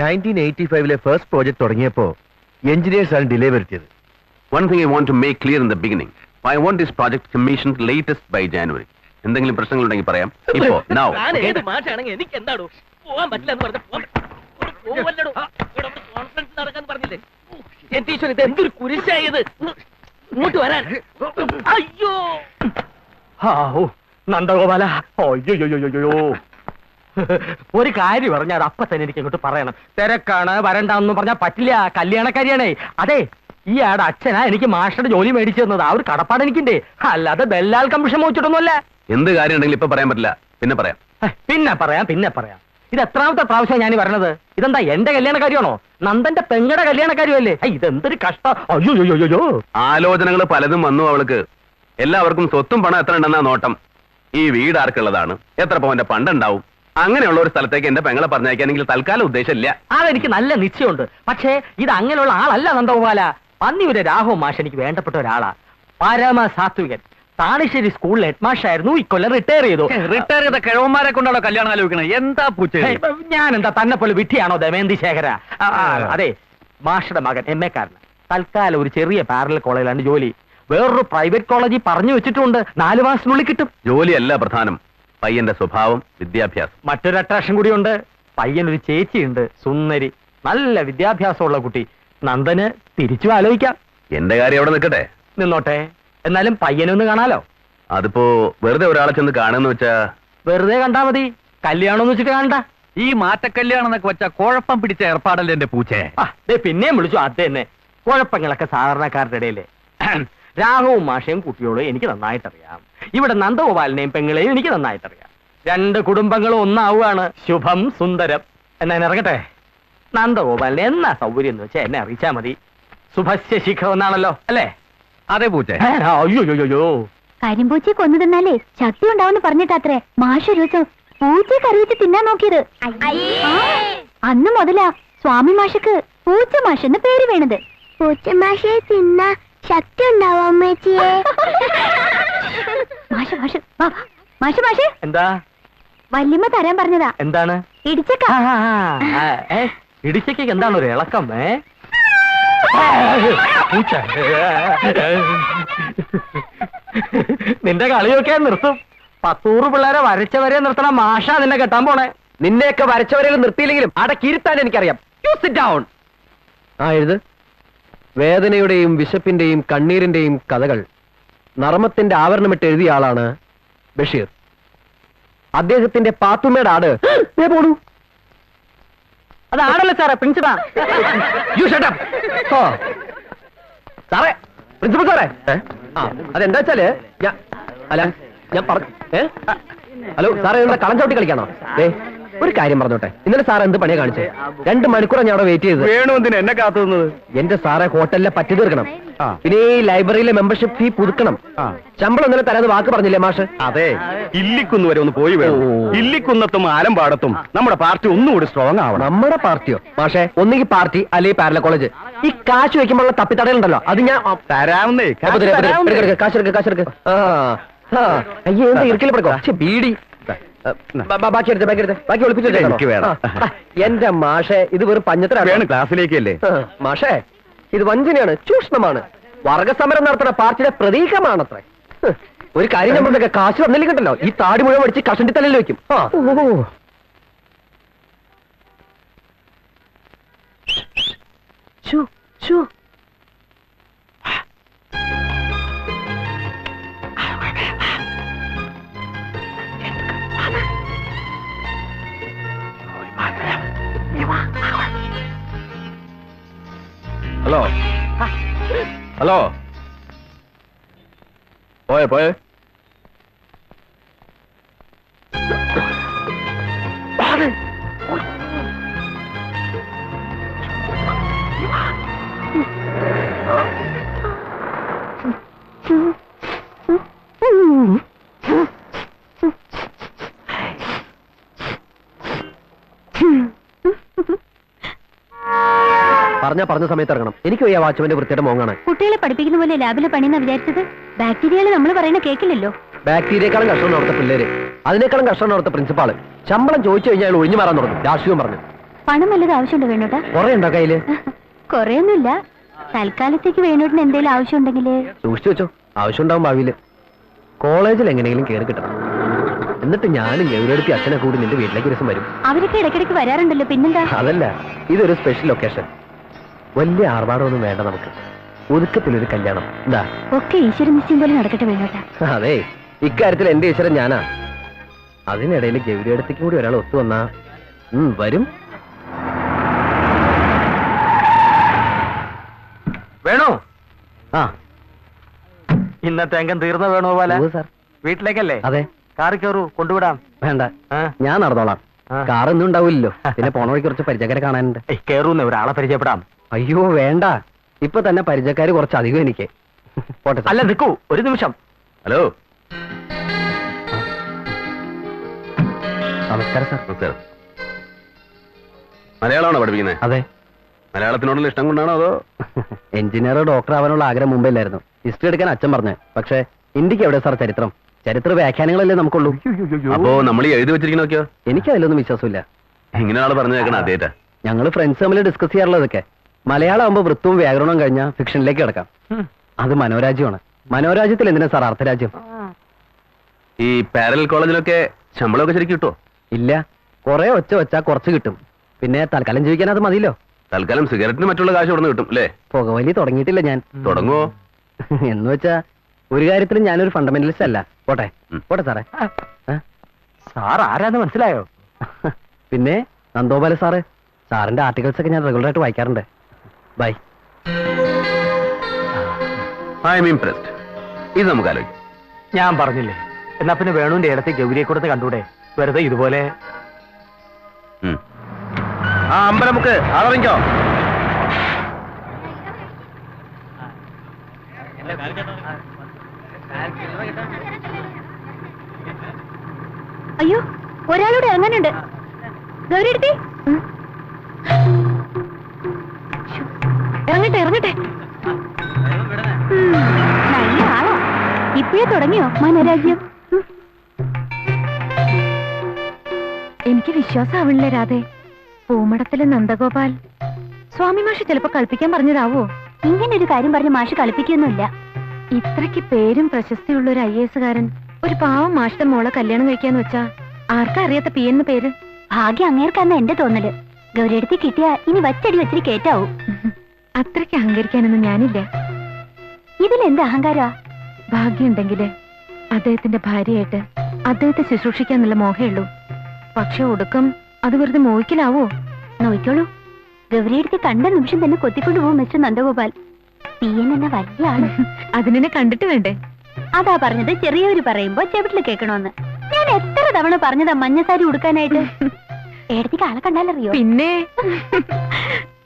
Nineteen eighty ഫൈവിലെ first project തുടങ്ങിയപ്പോൾ engineers ആണ് ഡിലേ വരുത്തിയത്. One thing I want to make clear in the beginning I want this project commission latest by January എന്തെങ്കിലും പ്രശ്നങ്ങൾ ഉണ്ടെങ്കിൽ പറയാം. ഇപ്പോ നൗ എനിക്ക് എന്താടോ പോവാൻ പറ്റില്ല എന്ന് പറഞ്ഞ കോൺഫറൻസ് നടക്കാന്ന് പറഞ്ഞില്ലേ? എന്റെ ഈശ്വരൻ ഇത് എന്തൊരു കുരിശായത്? ഇങ്ങോട്ട് വരാൻ. അയ്യോ! ഹാവൂ, നന്ദഗോപാല. അയ്യോയ്യോയ്യോ ഒരു കാര്യം പറഞ്ഞാൽ അത് അപ്പൊ തന്നെ എനിക്ക് ഇങ്ങോട്ട് പറയണം. തിരക്കാണ് വരണ്ടെന്ന് പറഞ്ഞാൽ പറ്റില്ല. കല്യാണക്കാരിയാണേ. അതെ ഈ ആടെ അച്ഛനാ എനിക്ക് മാഷയുടെ ജോലി മേടിച്ചു തന്നത്. ആ ഒരു കടപ്പാട് എനിക്കുണ്ട്. അല്ലാതെ ബെല്ലാൽ കമ്മീഷൻ മോച്ചിട്ടൊന്നുമല്ല എന്ത് കാര്യം ഉണ്ടെങ്കിലും ഇപ്പൊ പറയാൻ പറ്റില്ല. പിന്നെ പറയാം. പിന്നെ പറയാം പിന്നെ പറയാം. ഇത് എത്രാമത്തെ പ്രാവശ്യം ഞാൻ വരണത്? ഇതെന്താ എന്റെ കല്യാണക്കാരിയാണോ? നന്ദന്റെ പെങ്ങടെ കല്യാണക്കാരിയല്ലേ? കാര്യമല്ലേ ഇതെന്തൊരു കഷ്ടം. അയ്യോ അയ്യോ അയ്യോ ആലോചനകൾ പലതും വന്നു അവൾക്ക്. എല്ലാവർക്കും സ്വത്തും പണം എത്ര ഉണ്ടെന്നാ നോട്ടം. ഈ വീട് ആർക്കുള്ളതാണ്? എത്ര പവന്റെ പണ്ടുണ്ടാവും? അങ്ങനെയുള്ള ഒരു സ്ഥലത്തേക്ക് എന്റെ പെങ്ങളെ പറഞ്ഞയക്കാനെങ്കിൽ തൽക്കാലം ഉദ്ദേശമില്ല. അതെനിക്ക് നല്ല നിശ്ചയമുണ്ട്. പക്ഷേ ഇത് അങ്ങനെയുള്ള ആളല്ല നന്ദഗോപാല. പന്നിയുടെ രാഹു മാഷ് എനിക്ക് വേണ്ടപ്പെട്ട ഒരാളാ. പരമ സാത്വികൻ. താണിശ്ശേരി സ്കൂളിൽ ഹെഡ് മാഷായിരുന്നു ഇക്കൊല്ലം റിട്ടയർ ചെയ്തു. റിട്ടയർ ചെയ്ത കിഴവന്മാരെ കൊണ്ടാണോ കല്യാണം ആലോചിക്കണത് എന്താ പൂച്ച? ഞാൻ എന്താ തന്നെ പോലെ വിട്ടിയാണോ ദമയന്തി ശേഖര? അതെ മാഷയുടെ മകൻ എം എ കാരന്. തൽക്കാലം ഒരു ചെറിയ പാരലൽ കോളേജിലാണ് ജോലി. വേറൊരു പ്രൈവറ്റ് കോളേജിൽ പറഞ്ഞു വെച്ചിട്ടുണ്ട് നാലു മാസത്തിനുള്ളിൽ കിട്ടും. ജോലിയല്ല പ്രധാനം. പയ്യന്റെ സ്വഭാവം വിദ്യാഭ്യാസം. മറ്റൊരു അട്രാക്ഷൻ കൂടിയുണ്ട്. ഒരു ചേച്ചിയുണ്ട് സുന്ദരി. നല്ല വിദ്യാഭ്യാസമുള്ള കുട്ടി. നന്ദന് തിരിച്ചു ആലോചിക്കാം. എന്റെ കാര്യം അവിടെ നിൽക്കട്ടെ? നിന്നോട്ടെ. എന്നാലും പയ്യനൊന്ന് കാണാലോ? അതിപ്പോ വെറുതെ ഒരാളെ ചെന്ന് കാണുന്ന വെച്ചാ? വെറുതെ കണ്ടാ മതി. കല്യാണം എന്ന് വെച്ചിട്ട് കാണണ്ട. ഈ മാറ്റക്കല്യാണം എന്നൊക്കെ വെച്ചാ കുഴപ്പം പിടിച്ച ഏർപ്പാടല്ലേ എന്റെ പൂച്ചേ? ആ, ദേ പിന്നെയും വിളിച്ചു. അത് തന്നെ. കുഴപ്പങ്ങളൊക്കെ സാധാരണക്കാരുടെ ഇടയിലെ. രാഘവും മാഷയും കുട്ടിയോളും എനിക്ക് നന്നായിട്ടറിയാം. ഇവിടെ നന്ദഗോപാലിനെയും പെങ്ങളെയും എനിക്ക് നന്നായിട്ടറിയാം. രണ്ട് കുടുംബങ്ങളും ഒന്നാവുകയാണ്. ശുഭം സുന്ദരം. എന്നാ ഞാൻ ഇറങ്ങട്ടെ? നന്ദഗോപാലിനെ എന്നാ സൗകര്യം എന്ന് വെച്ചാൽ എന്നെ അറിയിച്ചാ മതി. സുഭസ്യ ശിഖരം എന്നാണല്ലോ അല്ലേ? അതെ പൂച്ചേ. ഏ, അയ്യോ അയ്യോ അയ്യോ. കരിമ്പൂച്ചയെ കൊന്നു തിന്നാലേ ശക്തി ഉണ്ടാവുമെന്ന് പറഞ്ഞിട്ടാത്രേ മാഷ് ഒരു ദിവസം പൂച്ചയെ കറിയിച്ച് തിന്നാൻ നോക്കിയത്. ആ, അന്ന് മുതലാ സ്വാമി മാഷക്ക് പൂച്ച മാഷെന്ന് എന്ന് പേര് വീണത്. പൂച്ച മാഷയെ തിന്ന. ശക്തി ഉണ്ടാവും അമ്മച്ചിയെ? മാഷ മാഷ വാ, വാ. മാഷ് മാഷ്. എന്താ? വല്യമ്മ തരാൻ പറഞ്ഞതാ. എന്താണ്? ഇടിച്ചക്ക. ആ, ആ, ആ, ഏ, ഇടിച്ചയ്ക്ക് എന്താണ് ഒരു ഇളക്കം ഏ? പൂച്ച. നിന്റെ കളിയൊക്കെ നിർത്തും. പത്തൂറ് പിള്ളേരെ വരച്ചവരെ നിർത്തണ. മാഷ നിന്നെ കെട്ടാൻ പോണേ. നിന്നെയൊക്കെ വരച്ചവരെ നിർത്തിയില്ലെങ്കിലും അടക്കിരുത്താൻ എനിക്കറിയാം. യു സിറ്റ് ഡൗൺ ആ എഴുത്. വേദനയുടെയും വിശപ്പിന്റെയും കണ്ണീരിന്റെയും കഥകൾ നർമ്മത്തിന്റെ ആവരണമിട്ട് എഴുതിയ ആളാണ് ബഷീർ. അദ്ദേഹത്തിന്റെ പാത്തുമ്മയുടെ ആട്. ദേ അത് അതാണല്ലോ സാറേ പ്രിൻസിപ്പാ? യു ഷട്ടപ്പ് ഓ. സാറേ പ്രിൻസിപ്പൽ സാറേ. ആ അതെന്താ വെച്ചാൽ ഞാൻ അല്ല ഞാൻ പറ ഏ? ഹലോ സാറേ കളഞ്ചോട്ടി കളം ചവിട്ടി കളിക്കാണോ? ഏ ഒരു കാര്യം പറഞ്ഞോട്ടെ ഇന്നലെ സാർ എന്ത് പണിയാ കാണിച്ചത് രണ്ട് മണിക്കൂറാണ് ഞാൻ അവിടെ വെയിറ്റ് ചെയ്തത്. വേണു എന്തിനാ? എന്നെ കാത്തു എന്റെ സാറെ ഹോട്ടലിലെ പറ്റി തീർക്കണം. പിന്നെ ഈ ലൈബ്രറിയിലെ മെമ്പർഷിപ്പ് ഫീ പുതുക്കണം. ശമ്പളം ഇന്നലെ തരാന്ന് വാക്ക് പറഞ്ഞില്ലേ മാഷ്? അതെ. ഇല്ലിക്കുന്ന് വരെ ഒന്ന് പോയി വേണം. ഇല്ലിക്കുന്നത്തും ആലമ്പാടത്തും നമ്മുടെ പാർട്ടി ഒന്നുകൂടി സ്ട്രോങ് ആവണം. നമ്മുടെ പാർട്ടിയോ? മാഷേ ഒന്നുകിൽ പാർട്ടി അല്ലെങ്കിൽ പാരല കോളേജ് ഈ കാശ് വെക്കുമ്പോഴുള്ള തപ്പിത്തടയുണ്ടല്ലോ. അത് ഞാൻ തരാമെന്നേ തരാവുന്നേ. കാശ് എടുക്ക് കാശ് എടുക്ക് ആ ആ. അയ്യേ എന്താ ഇരിക്കൽ ഛെ, ബീഡി. ബാക്കി എടുത്ത് ബാക്കി എടുത്ത്. ബാക്കി ഒളിപ്പിച്ചു എനിക്ക് വേണം. എന്റെ മാഷെ ഇത് വെറും പഞ്ഞത്തരാണ്. വേണം ക്ലാസ്സിലേക്കല്ലേ? മാഷെ മാഷേ ഇത് വഞ്ചനയാണ് ചൂഷണമാണ്. വർഗസമരം നടത്തുന്ന പാർട്ടിയുടെ പ്രതീകമാണത്രേ. ഹ്, ഒരു കാര്യം നമ്മളൊക്കെ കാശ് തന്നില്ലെങ്കിൽ കണ്ടല്ലോ ഈ താടി മുഴുവൻ അടിച്ച് കഷണ്ടി തലയിൽ വെക്കും. ആ. ശ്ശോ, ശ്ശോ. ഹലോ പോയെ പോയെ പറഞ്ഞ പറഞ്ഞ സമയത്ത് ഇറങ്ങണം. എനിക്ക് വയ്യ വാച്ച്മാന്റെ വൃത്തിയുടെ മോങ്ങാണ്. കുട്ടികളെ പഠിപ്പിക്കുന്ന പോലെ ലാബിലെ പണിയെന്ന് വിചാരിച്ചത്? ബാക്ടീരിയകൾ നമ്മൾ പറയണ കേക്കില്ലല്ലോ. ബാക്ടീരിയക്കാളും കഷ്ടം അവിടുത്തെ പിള്ളേര്. അതിനേക്കാളും കഷ്ടം അവിടുത്തെ പ്രിൻസിപ്പാൾ ശമ്പളം ചോദിച്ചു കഴിഞ്ഞാൽ അയാൾ ഒഴിഞ്ഞു മാറാൻ തുടങ്ങും. രാഷ്ട്രീയം പറഞ്ഞു. പണം വല്ലത് ആവശ്യമുണ്ടോ വേണോട്ടാ? കുറെ ഉണ്ടോ കയ്യിൽ? കൊറേയൊന്നുമില്ല. തൽക്കാലത്തേക്ക് വേണോട്ടിന് എന്തെങ്കിലും ആവശ്യമുണ്ടെങ്കിൽ സൂക്ഷിച്ചു വെച്ചോ. ആവശ്യമുണ്ടാവും ഭാവിയിൽ. കോളേജിൽ എങ്ങനെയെങ്കിലും കയറി കിട്ടണം. എന്നിട്ട് ഞാനും ഗൗരവടുത്തി അച്ഛനെ കൂടി നിന്റെ വീട്ടിലേക്ക് ഒരു ദിവസം വരും. അവരൊക്കെ ഇടയ്ക്കിടയ്ക്ക് വരാറുണ്ടല്ലോ പിന്നെന്താ? അതല്ല ഇതൊരു സ്പെഷ്യൽ ലൊക്കേഷൻ വലിയ ആർഭാടമൊന്നും വേണ്ട നമുക്ക്. ഒതുക്കത്തിലൊരു കല്യാണം. എന്താ ഒക്കെ ഈശ്വര നിശ്ചയം പോലെ നടക്കട്ടെ വേണോട്ടാ അതെ ഇക്കാര്യത്തിൽ എന്റെ ഈശ്വരൻ ഞാനാ. അതിനിടയിൽ ഗൗരിയടത്തേക്ക് കൂടി ഒരാൾ ഒത്തു വന്നാ. വരും. വേണോ? ആ. ഇന്നത്തെ അംഗം തീർന്ന വേണോ പോലെ സാർ. വീട്ടിലേക്കല്ലേ? അതെ. കാറി കയറൂ കൊണ്ടുവിടാം. വേണ്ട. ആ? ഞാൻ നടന്നോളാം. കാർ കാറൊന്നും ഉണ്ടാവില്ലല്ലോ. പിന്നെ പോണ വഴി കുറച്ച് പരിചയക്കാരെ കാണാനുണ്ട്. കയറൂന്ന് കേറൂന്ന് ഒരാളെ പരിചയപ്പെടാം. അയ്യോ വേണ്ട. ഇപ്പൊ തന്നെ പരിചയക്കാര് കുറച്ചധികം എനിക്ക്. പോട്ടെ. അല്ല നിൽക്കൂ ഒരു നിമിഷം. ഹലോ. നമസ്കാരം സാർ. നമസ്കാരം. മലയാളമാണോ പഠിപ്പിക്കുന്നത് അതെ. മലയാളത്തിനോടുള്ള ഇഷ്ടം കൊണ്ടാണോ അതോ? എഞ്ചിനീയറോ ഡോക്ടർ ആവാനുള്ള ആഗ്രഹം മുമ്പില്ലായിരുന്നു ഹിസ്റ്ററി എടുക്കാൻ അച്ഛൻ പറഞ്ഞു. പക്ഷേ ഇന്ത്യയ്ക്ക് എവിടെ സാർ ചരിത്രം? ചരിത്ര വ്യാഖ്യാനങ്ങളല്ലേ നമുക്കുള്ളൂ. അപ്പോ നമ്മൾ ഈ എഴുതി വെച്ചിരിക്കുന്ന നോക്കിയോ എനിക്ക് അതിലൊന്നും വിശ്വാസമില്ല. ഇങ്ങനെ ആൾ പറഞ്ഞു കേൾക്കണം അതേറ്റാ ഞങ്ങൾ ഫ്രണ്ട്സ് തമ്മിൽ ഡിസ്കസ് ചെയ്യാറുള്ളതൊക്കെ. മലയാളം ആകുമ്പോൾ വൃത്തവും വ്യാകരണവും കഴിഞ്ഞ ഫിക്ഷനിലേക്ക് കിടക്കാം. അത് മനോരാജ്യമാണ്. മനോരാജ്യത്തിൽ എന്തിനാ സാർ അർത്ഥരാജ്യം ഈ പാരൽ കോളേജിലൊക്കെ ശമ്പളമൊക്കെ ശരിക്കും കിട്ടുമോ ഇല്ല. കുറെ ഒച്ച വെച്ചാൽ കുറച്ച് കിട്ടും. പിന്നെ തൽക്കാലം ജീവിക്കാൻ അത് മതിയല്ലോ. തൽക്കാലം സിഗരറ്റിന് മറ്റുള്ള കാശ് ഇവിടെ കിട്ടും അല്ലേ? പുകവലി തുടങ്ങിയിട്ടില്ല ഞാൻ. തുടങ്ങുവോ? എന്ന് വെച്ചാ ഒരു കാര്യത്തിലും ഞാനൊരു ഫണ്ടമെന്റലിസ്റ്റ് അല്ല. പോട്ടെ. പോട്ടെ സാറേ? സാർ ആരാന്ന് മനസ്സിലായോ? പിന്നെ നന്ദോപാല സാറ്. സാറിന്റെ ആർട്ടിക്കിൾസ് ഒക്കെ ഞാൻ റെഗുലർ ആയിട്ട് വായിക്കാറുണ്ട്. ബൈ. ഐ എം ഇംപ്രസ്ഡ് ഇത് നമുക്ക് ആലോചിക്കാം ഞാൻ പറഞ്ഞില്ലേ. എന്നാ പിന്നെ വേണുവിന്റെ ഇടത്തെ ഗൗരിയെ കൊടുത്ത് കണ്ടൂടെ. വെറുതെ ഇതുപോലെ. ആ അമ്പലമുക്ക് അതറിഞ്ഞോ? അയ്യോ ഒരാളോട് ഇറങ്ങാനുണ്ട് ഗൗരി എടുത്തി ഉം, നല്ല ആളാ. ഇപ്പോഴേ തുടങ്ങിയോ മനോരാജ്യം. എനിക്ക് വിശ്വാസമാവണില്ലേ രാധേ. പൂമടത്തിലെ നന്ദഗോപാൽ. സ്വാമി മാഷ് ചിലപ്പോ കളിപ്പിക്കാൻ പറഞ്ഞതാവോ? ഇങ്ങനെ ഒരു കാര്യം പറഞ്ഞ് മാഷ് കളിപ്പിക്കൊന്നുമില്ല. ഇത്രയ്ക്ക് പേരും പ്രശസ്തിയുള്ള ഒരു ഐ എസ് കാരൻ ഒരു പാവം മാഷിന്റെ മോളെ കല്യാണം കഴിക്കാന്ന് വെച്ചാ ആർക്കാ അറിയാത്ത പി എന്ന് പേര്? ഭാഗ്യം അങ്ങേർക്കാന്ന് എന്റെ തോന്നൽ. ഗൗരിയടുത്ത് കിട്ടിയാ ഇനി വച്ചടി വെച്ചിട്ട് കേറ്റാവും. അത്രയ്ക്ക് അഹങ്കരിക്കാനൊന്നും ഞാനില്ല. ഇതിലെന്ത് അഹങ്കാര? ഭാഗ്യമുണ്ടെങ്കിൽ അദ്ദേഹത്തിന്റെ ഭാര്യയായിട്ട് അദ്ദേഹത്തെ ശുശ്രൂഷിക്കാന്നുള്ള മോഹയുള്ളൂ പക്ഷെ ഒടുക്കം അത് വെറുതെ മോഹിക്കലാവോ? നോയിക്കോളൂ ഗൗരിയെടുത്ത് കണ്ട നിമിഷം തന്നെ കൊത്തിക്കൊണ്ടു പോകും മിസ്റ്റർ നന്ദഗോപാൽ. പി എൻ എന്ന വലിയ ആൾ. അതിനെ കണ്ടിട്ട് വേണ്ടേ? അതാ പറഞ്ഞത് ചെറിയവര് പറയുമ്പോ ചെവിട്ടിൽ കേൾക്കണോന്ന്. ഞാൻ എത്ര തവണ പറഞ്ഞതാ മഞ്ഞസാരി ഉടുക്കാനായിട്ട്? ഏടത്തേക്ക് ആളെ കണ്ടാലറിയോ? പിന്നെ?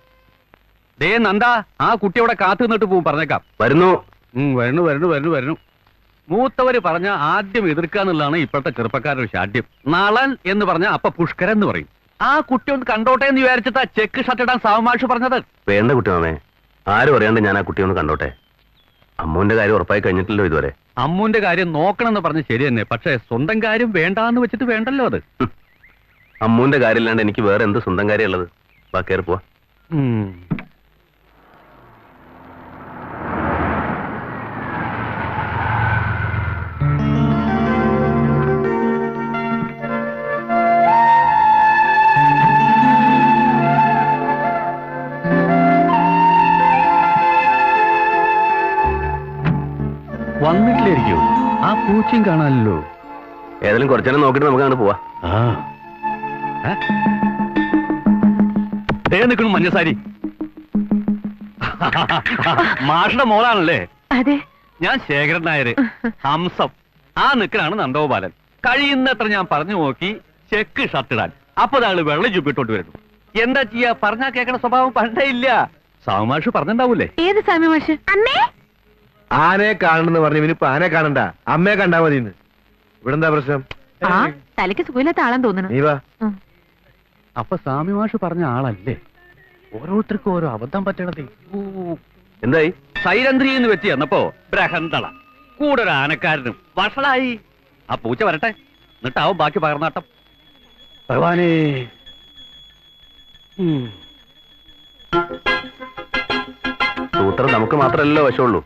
ദേ നന്ദ ആ കുട്ടി അവിടെ കാത്തു നിന്നിട്ട് പോവും പറഞ്ഞേക്കാം. വരുന്നു. വരുന്നു വരണു വരണു വരണു മൂത്തവര് പറഞ്ഞ ആദ്യം എതിർക്കാന്നുള്ളതാണ് ഇപ്പോഴത്തെ ചെറുപ്പക്കാരുടെ ശാഠ്യം. നളൻ എന്ന് പറഞ്ഞ അപ്പ പുഷ്കരൻ എന്ന് പറയും. ആ കുട്ടി ഒന്ന് കണ്ടോട്ടെ എന്ന് വിചാരിച്ചിട്ടാ ചെക്ക് ഷർട്ട് ഇടാൻ സാവമാഷ് പറഞ്ഞത്. വേണ്ട കുട്ടി മാമേ. ആരും അറിയാണ്ട് ഞാൻ ആ കുട്ടി ഒന്ന് കണ്ടോട്ടെ. അമ്മുവിന്റെ കാര്യം ഉറപ്പായി കഴിഞ്ഞിട്ടില്ലോ ഇതുവരെ. അമ്മുന്റെ കാര്യം നോക്കണമെന്ന് പറഞ്ഞ് ശരി തന്നെ. പക്ഷെ സ്വന്തം കാര്യം വേണ്ടാന്ന് വെച്ചിട്ട് വേണ്ടല്ലോ അത്. അമ്മുവിന്റെ കാര്യമില്ലാണ്ട് എനിക്ക് വേറെ എന്ത് സ്വന്തം കാര്യമുള്ളത്? വാ കയറി പോവാ. പൂച്ചയും കാണാനല്ലോ ഏതായാലും കുറച്ചേരം നോക്കിയിട്ട് നമുക്ക് അങ്ങോട്ട് പോവാ. ആ. ദേ നിൽക്കണു മഞ്ഞസാരി. മാഷിന്റെ മോളാണല്ലേ? അതെ. ഞാൻ ശേഖരൻ നായര് ഹംസം. ആ നിൽക്കലാണ് നന്ദഗോപാലൻ. കഴിയുന്നത്ര ഞാൻ പറഞ്ഞു നോക്കി ചെക്ക് ഷർട്ടിടാൻ അപ്പൊ അയാൾ വെള്ളം ചുപ്പിട്ടോണ്ട് വരുന്നു. എന്താ ചെയ്യാ? പറഞ്ഞാ കേക്കണ സ്വഭാവം പണ്ടേ ഇല്ല. സാവുമാഷ് പറഞ്ഞിണ്ടാവൂലേ? ഏത് സ്വാമി മാഷ്? അമ്മേ! ആനയെ കാണണെന്ന് പറഞ്ഞു ഇനിയിപ്പോ ആനയെ കാണണ്ട. അമ്മയെ കണ്ടാ മതി ഇന്ന് ഇവിടെ എന്താ പ്രശ്നം? ആ തലയ്ക്ക് സുഖമില്ലാത്ത ആളാന്ന് തോന്നുന്നു. നീ വാ. അപ്പൊ സ്വാമിമാഷ് പറഞ്ഞ ആളല്ലേ? ഓരോരുത്തർക്കും ഓരോ അബദ്ധം പറ്റണതേ. ഓ എന്തായി? സൈരന്ത്രി എന്ന് വെച്ച് ചെന്നപ്പോ ബ്രഹന്തള കൂടെ ഒരു ആനക്കാരനും. വഷളായി. ആ പൂച്ച വരട്ടെ. എന്നിട്ടാവും ബാക്കി പകർന്നാട്ടം. ഭഗവാനേ. സൂത്രം നമുക്ക് മാത്രമല്ലോ വശമുള്ളൂ.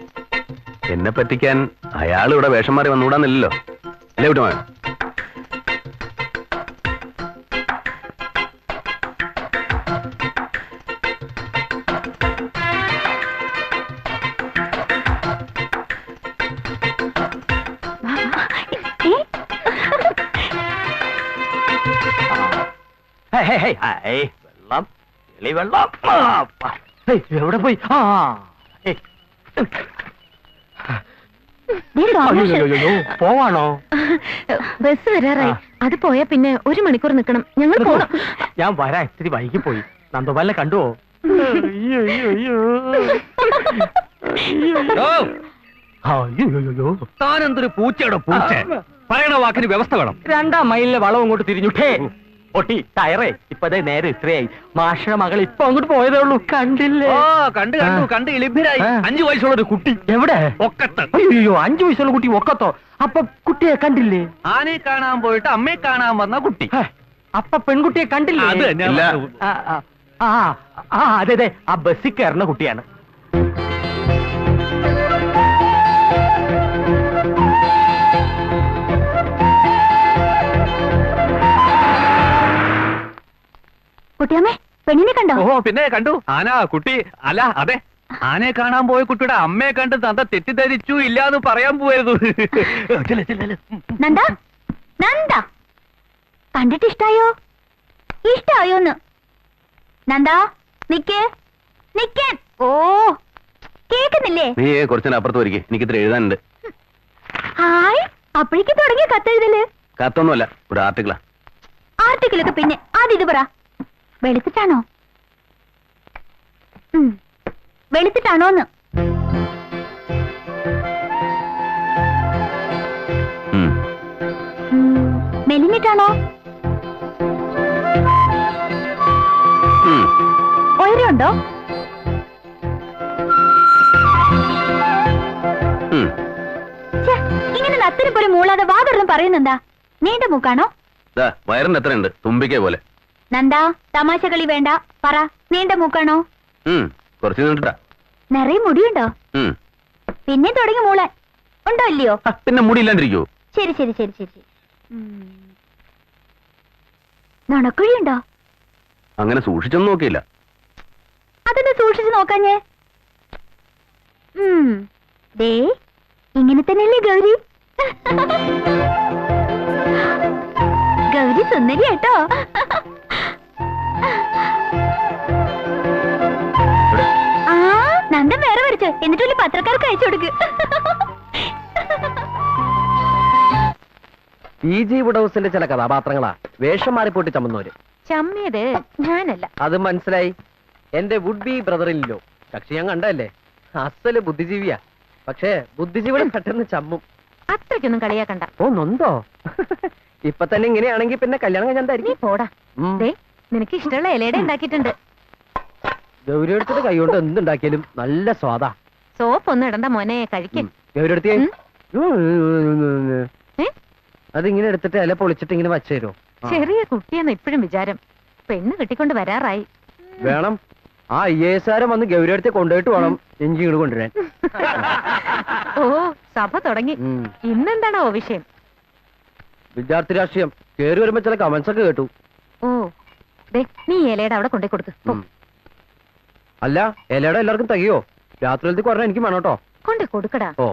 എന്നെ പറ്റിക്കാൻ അയാൾ ഇവിടെ വേഷം മാറി വന്നുകൂടാന്നില്ലല്ലോ. അല്ലേ വിട്ടുമോ ഏ? ഹേ, ഹേ, ഹേ, ഹേ, വെള്ളം എളി വെള്ളം. എവിടെ പോയി? ആ. അയ്യോ, പോവാണോ? ബസ് വരാറായി. അത് പോയാ പിന്നെ ഒരു മണിക്കൂർ നിക്കണം ഞങ്ങൾ പോണം. ഞാൻ വരാ ഇത്തിരി വൈകി പോയി നന്ദോപാലിനെ കണ്ടുവോ? താനെന്തൊരു പൂച്ചയുടെ പൂച്ച പറയണ വാക്കിന് വ്യവസ്ഥ വേണം. രണ്ടാം മൈലിലെ വളവും കൊണ്ട് തിരിഞ്ഞുട്ടേ ഒട്ടി ടയറേ ഇപ്പതേ നേരെ ഇത്രയായി. മാഷിന്റെ മകൾ ഇപ്പൊ അങ്ങോട്ട് പോയതേ ഉള്ളൂ. കണ്ടില്ലേ? ഓ കണ്ടു കണ്ടു. കണ്ട് ലഭ്യരായി അഞ്ചു വയസ്സുള്ള ഒരു കുട്ടി. എവിടെ? ഒക്കത്ത്. അയ്യോ അഞ്ചു വയസ്സുള്ള കുട്ടി ഒക്കത്തോ? അപ്പൊ കുട്ടിയെ കണ്ടില്ലേ? ആനെ കാണാൻ പോയിട്ട് അമ്മയെ കാണാൻ വന്ന കുട്ടി. അപ്പ പെൺകുട്ടിയെ കണ്ടില്ലേ? അത് തന്നെ ആ, ആ, ആ ആ അതെ അതെ ആ ബസ്സിൽ കയറുന്ന കുട്ടിയാണ്. കുട്ടിയമ്മേ പെണ്ണിനെ കണ്ടോ? ഓ പിന്നെ കണ്ടു. ആന കുട്ടി അല്ല അതെ. ആനയെ കാണാൻ പോയ കുട്ടിയുടെ അമ്മയെ കണ്ട് തന്ത തെറ്റിദ്ധരിച്ചു ഇല്ല എന്ന് പറയാൻ പോയത് ചെല്ല്, ചെല്ല്, ചെല്ല്. നന്ദ നന്ദ. കണ്ടിട്ട് ഇഷ്ടായോ? ഇഷ്ടായോന്ന്. നന്ദ നിക്കേ നിക്കേ. ഓ കേക്കുന്നില്ലേ? നീ കുറച്ചു അപ്പുറത്ത് വരിക എനിക്ക് ഇത്ര എഴുതാനുണ്ട്. ഹായ് അപ്പോഴേക്ക് തുടങ്ങിയ കത്തെഴുതൽ? കത്തൊന്നുമല്ല ഒരു ആർട്ടിക്കിളാ. ആർട്ടിക്കിളൊക്കെ പിന്നെ ആദ്യം ഇത് പറ. വെളുത്തിട്ടാണോ. വെളുത്തിട്ടാണോന്ന്. മെലിഞ്ഞിട്ടാണോ. ഉയരമുണ്ടോ? ഇങ്ങനെ നത്തിനെ പോലെ മൂളാതെ വാതറന്നും പറയുന്നെന്താ? നീണ്ട മൂക്കാണോ? വയറിന് എത്രയുണ്ട്? തുമ്പിക്കേ പോലെ. നന്ദാ തമാശ കളി വേണ്ട. പറ നീണ്ട മൂക്കാണോ. കുറച്ച് നിറയെ മുടിയുണ്ടോ. പിന്നെ തുടങ്ങി മൂളാൻ. ഉണ്ടോ ഇല്ലയോ? പിന്നെ മുടിയില്ലാണ്ടിരിക്കോ ശരി ശരി ശരി ശരി. നുണക്കുഴിയുണ്ടോ? അങ്ങനെ സൂക്ഷിച്ചൊന്നും നോക്കിയില്ല. അതൊന്ന് സൂക്ഷിച്ചു നോക്കാഞ്ഞേ. ദേ ഇങ്ങനെ തന്നെയല്ലേ ഗൗരി? ഗൗരി സുന്ദരി കേട്ടോ. എന്നിട്ട് വല്ല പത്രക്കാർക്ക് അയച്ചു കൊടുക്ക്. ജി വുഡൌസിന്റെ ചില കഥാപാത്രങ്ങളാ. വേഷം മാറിപ്പോട്ട് ചമ്മുന്നവര്. ചമ്മിയത് ഞാനല്ല. അത് മനസ്സിലായി. എന്റെ വുഡ് ബി ബ്രദറിലോ കക്ഷി ഞാൻ കണ്ടല്ലേ അസൽ ബുദ്ധിജീവിയാ. പക്ഷേ ബുദ്ധിജീവിയുടെ പെട്ടെന്ന് ചമ്മും. അത്രയ്ക്കൊന്നും കളിയാക്കണ്ട. ഓ നൊന്തോ? ഇപ്പൊ തന്നെ ഇങ്ങനെയാണെങ്കിൽ പിന്നെ കല്യാണം കഴിഞ്ഞാൽ പോടാ. ദേ നിനക്ക് ഇഷ്ടമുള്ള ഇലയുടെ ഉണ്ടാക്കിയിട്ടുണ്ട്. ഗൗരി എടുത്തിട്ട് കൈകൊണ്ട് എന്തുണ്ടാക്കിയാലും നല്ല സ്വാദാ. സോപ്പ് ഒന്നും ഇടണ്ട മോനെ കഴിക്കും? അതിങ്ങനെ എടുത്തിട്ട് ഇല പൊളിച്ചിട്ട് ഇങ്ങനെ വച്ചേരോ ചെറിയ കുട്ടിയെന്ന് ഇപ്പോഴും വിചാരം. പെണ്ണ് കെട്ടിക്കൊണ്ട് വരാറായി. വേണം. ആ ഐ എസ് ആരം വന്ന് ഗൗരവത്തെ കൊണ്ടുപോയിട്ട് വേണം എഞ്ചിങ്ങൾ കൊണ്ടുവരാൻ. ഓ സഭ തുടങ്ങി. ഇന്നെന്താണോ വിഷയം? വിദ്യാർത്ഥി രാഷ്ട്രീയം. കേറി വരുമ്പോ ചില കമന്റ്സ് ഒക്കെ കേട്ടു. ഓ നീ ഇലയുടെ അവിടെ കൊണ്ടേ കൊടുക്ക്. അല്ല ഇലയുടെ എല്ലാവർക്കും തികയോ? രാത്രിയിലത്തേക്ക് പറഞ്ഞാൽ എനിക്ക് വേണം കേട്ടോ. കൊണ്ടേ കൊടുക്കടാ. ഓ.